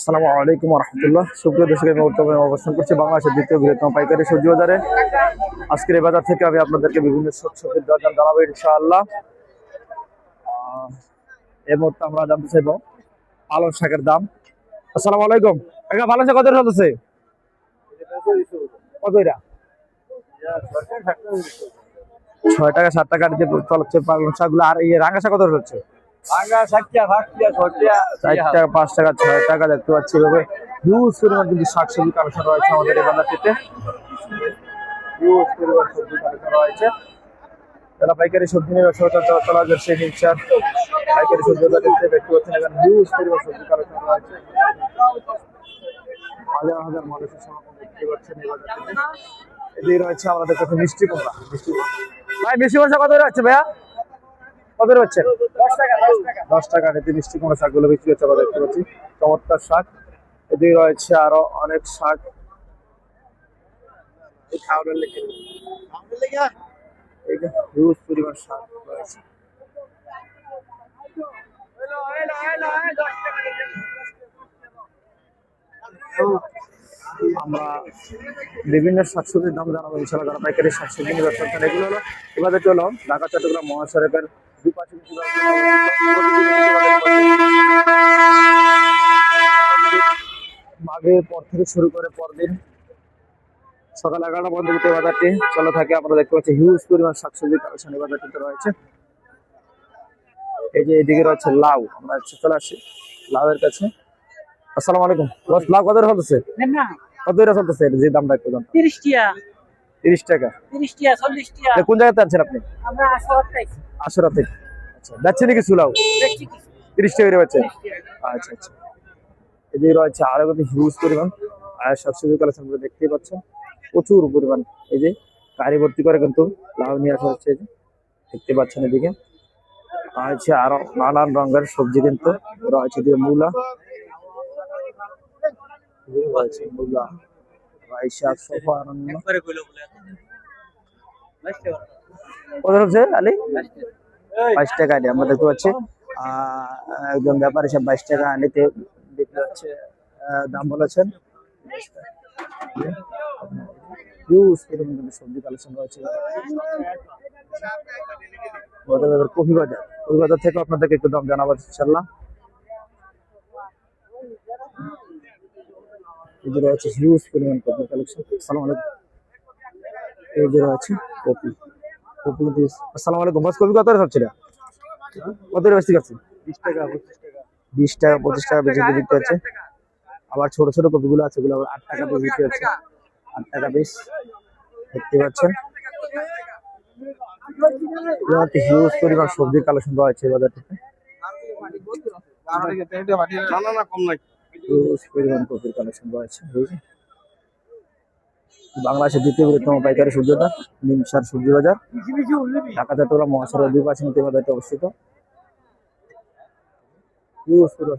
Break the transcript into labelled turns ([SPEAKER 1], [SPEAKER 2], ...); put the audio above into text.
[SPEAKER 1] আসসালামু আলাইকুম রহমতুল্লাহ সুপ্রিয় দর্শক, আমি বর্তমানে অবস্থান করছি বাংলাদেশের দ্বিতীয় বৃহত্তম পাইকারি সবজি বাজারে। আজকের এই বাজার থেকে আমি আপনাদেরকে বিভিন্ন সব সবজির দর দাম জানাব ইনশাআল্লাহ। এই মুহূর্তে আমরা জানতে চাইব পালং শাকের দাম। আসসালামু আলাইকুম। একটা পালং শাক কত চলতেছে? ছয় টাকা, সাত টাকা দিয়ে চলছে পালং শাকগুলো। আর এই রাঙা শাক কত হচ্ছে টাকা টাকা দেখতে পাচ্ছি রয়েছে আমাদের রয়েছে। পাইকারি সবজি নিয়ে ব্যবসা চলা যাচ্ছে পাইকারি সবজি বাজারটিতে দেখতে পাচ্ছেন এখানে হিউজ পরিমাণ সবজি কালেকশন রয়েছে। হাজার হাজার মানুষের সমাগম দেখতে পাচ্ছেন এদিকে রয়েছে আমাদের কাছে মিষ্টি কুমড়া। মিষ্টি ভাই, মিষ্টি কুমড়া কত রয়েছে ভাইয়া? কত হচ্ছে? দশ টাকা এতে মিষ্টি কুমড়া শাকগুলো বিক্রি হচ্ছে আমরা দেখতে পাচ্ছি। চমৎকার শাক। এদিকে রয়েছে আরও অনেক শাক। হিউজ পরিমাণ শাক রয়েছে। আমরা বিভিন্ন শাকসবজির দাম জানাব, ইনশাল্লাহ যারা পাইকারি শাকসবজি নিয়ে ব্যবসা করেন এগুলো হলো এবারে চলো, ঢাকা, চট্টগ্রাম, মহাসড়কের মাঘের পর থেকে শুরু করে পরদিন, সকাল এগারোটা পর্যন্ত এই বাজারটি চলে থাকে। আমরা দেখতে পাচ্ছি হিউজ পরিমাণ শাকসবজি কালেকশন এই বাজারটিতে রয়েছে। এই যে এদিকে রয়েছে লাউ, আমরা চলে আসি লাউয়ের কাছে। আসসালামু আলাইকুম। লাউ কত চলতেছে কত চলতেছে যে দামটা একটু জান
[SPEAKER 2] তিরিশ টিয়া
[SPEAKER 1] তিরিশ টাকা।
[SPEAKER 2] তিরিশ টিয়া চল্লিশ টিয়া
[SPEAKER 1] কোন জায়গাতে আনছেন আপনি?
[SPEAKER 2] আমরা
[SPEAKER 1] থেকে। আচ্ছা যাচ্ছে নাকি সুলাও? টাকা করে পাচ্ছেন আচ্ছা আচ্ছা। এদিকে রয়েছে আরও কত হিউজ পরিমাণ। আর শাকসবজি কালেকশন করে দেখতেই পাচ্ছেন প্রচুর পরিমাণ। এই যে গাড়ি ভর্তি করে কিন্তু লাউ নিয়ে আসা হচ্ছে এই যে দেখতে পাচ্ছেন এদিকে। আর আরও নানান রঙের সবজি কিন্তু রয়েছে এদিকে মূলা এদিকে রয়েছে মূলা রাই শাক সফা অনন্য
[SPEAKER 2] একবারে কইলো বলে
[SPEAKER 1] কত হচ্ছে আলি? বাইশ টাকা আলি আমরা দেখতে পাচ্ছি। একজন ব্যাপারী সব বাইশ টাকা আলিতে দেখতে পাচ্ছে দাম বলেছেন। হিউজ পরিমাণ কিন্তু সবজি কালেকশন রয়েছে? কফি বাজার। কফি বাজার থেকে আপনাদেরকে একটু দাম জানাব ইনশাল্লাহ এই যে রয়েছে হিউজ পরিমাণ কালেকশন আসসালামু আলাইকুম। এই যে রয়েছে কফি কফি কিন্তু আসসালামু আলাইকুম। বাস কত এটা কত বেশি খাচ্ছেন বিশ টাকা বিশ টাকা পঁচিশ টাকা বেশি বিক্রি হচ্ছে। আবার ছোট ছোট কপিগুলো আছে ওগুলো আবার আট টাকা দিয়ে বিক্রি হচ্ছে। আট টাকা বেশ দেখতে পাচ্ছেন? হিউজ পরিমাণ সবজির কালেকশন রয়েছে বাজারটিতে। পরিমাণ কপির কালেকশন রয়েছে বাংলাদেশের দ্বিতীয় বৃহত্তম পাইকারি বাজার নিমসার সবজি বাজার ঢাকা চট্টগ্রাম মহাসড়ক দুই পাশে নিতে বাজারটি অবস্থিত। হিউজ পরিমাণ।